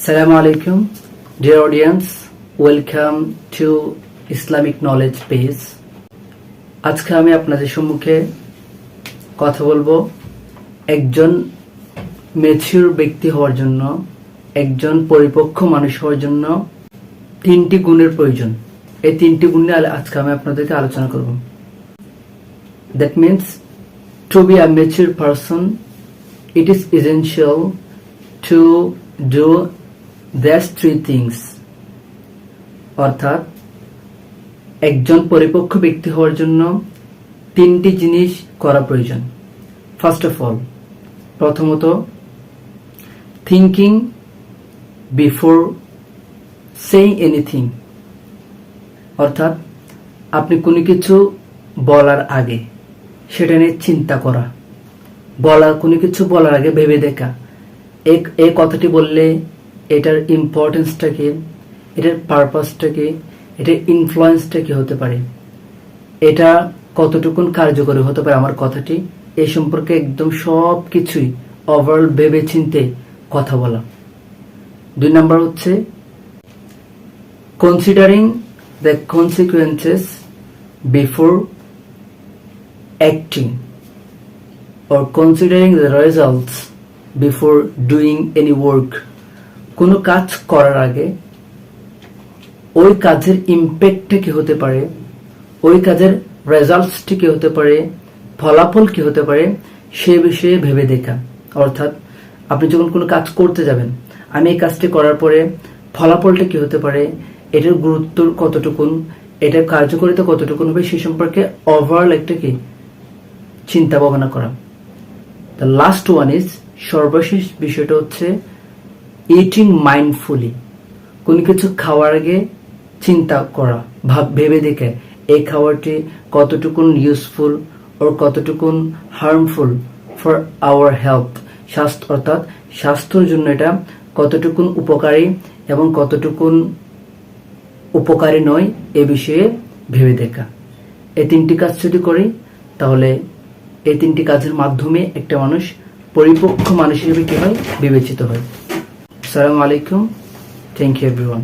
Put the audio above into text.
Assalamu alaikum, dear audience. Welcome to Islamic Knowledge Page. আজকে আমি আপনাদের সম্মুখে কথা বলব একজন মেচিউর ব্যক্তি হওয়ার জন্য একজন পরিপক্ক মানুষ হওয়ার জন্য তিনটি গুণের প্রয়োজন এই তিনটি গুণ নিয়ে আজকে আমি আপনাদেরকে আলোচনা করব that means to be a mature person it is essential to do these three things অর্থাৎ, একজন পরিপক্ক ব্যক্তি হওয়ার জন্য তিনটি জিনিস করা প্রয়োজন। ফার্স্ট অফ অল প্রথমত থিঙ্কিং বিফোর সেইং এনিথিং অর্থাৎ, আপনি কোনো কিছু বলার আগে সেটা নিয়ে চিন্তা করা। বলার কোনো কিছু বলার আগে ভেবে দেখা। এক- এই কথাটি বললে এটার ইম্পর্টেন্সটা কি? এটার পারপাসটা কি? এটার ইনফ্লুয়েন্সটা কি হতে পারে? এটা কতটুকুন কার্যকরী হতে পারে আমার কথাটি? এ সম্পর্কে একদম সব কিছুই ওভারঅল ভেবে চিনতে কথা বলা। দুই নাম্বার হচ্ছে considering the consequences before acting or considering the results before doing any work. কোনো কাজ করার আগে ওই কাজের ইম্প্যাক্টটা কি হতে পারে? ওই কাজের রেজাল্টসটি কি হতে পারে? ফলাফল কি হতে পারে? সে বিষয়ে ভেবে দেখা। অর্থাৎ আপনি যখন কোনো কাজ করতে যাবেন, আমি এই কাজটি করার পরে ফলাফলটা কি হতে পারে? এটার গুরুত্ব কতটুকুন? এটার কার্যকারিতা কতটুকুন? হবে সে সম্পর্কে ওভারঅল একটা কি চিন্তা ভাবনা করা। দ্য লাস্ট ওয়ান ইজ সর্বশেষ বিষয়টা হচ্ছে ইটিং মাইন্ডফুলি কোনো কিছু খাওয়ার আগে চিন্তা করা, ভাব, ভেবে দেখে এই খাবারটি কতটুকুন ইউজফুল ও কতটুকুন হার্মফুল ফর আওয়ার হেলথ স্বাস্থ্য, অর্থাৎ স্বাস্থ্যের জন্য এটা কতটুকুন উপকারী এবং কতটুকুন উপকারী নয় এ বিষয়ে ভেবে দেখা। এই তিনটি কাজ যদি করি, তাহলে এই তিনটি কাজের মাধ্যমে একটা মানুষ পরিপক্ক মানুষ হিসেবে কি হয়? বিবেচিত হয়। আসসালামু আলাইকুম থ্যাংক ইউ এভরিওয়ান